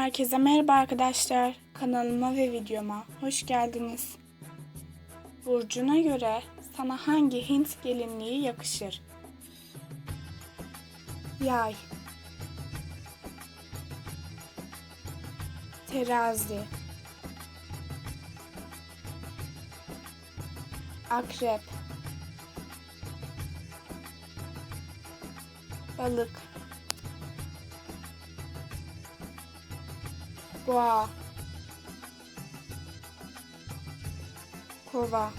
Herkese merhaba arkadaşlar. Kanalıma ve videoma hoş geldiniz. Burcuna göre sana hangi Hint gelinliği yakışır? Yay Terazi Akrep Balık Boğa Kova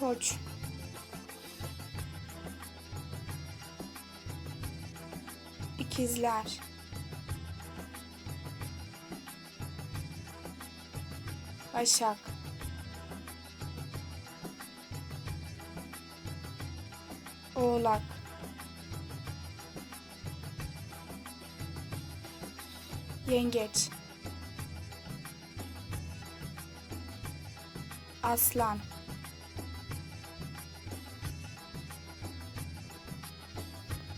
Koç. İkizler. Başak. Oğlak Yengeç Aslan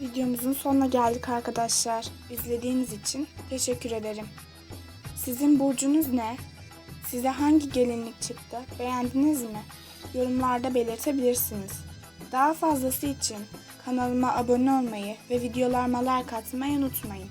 Videomuzun sonuna geldik arkadaşlar. İzlediğiniz için teşekkür ederim. Sizin burcunuz ne? Size hangi gelinlik çıktı? Beğendiniz mi? Yorumlarda belirtebilirsiniz. Daha fazlası için kanalıma abone olmayı ve videolarıma like atmayı unutmayın.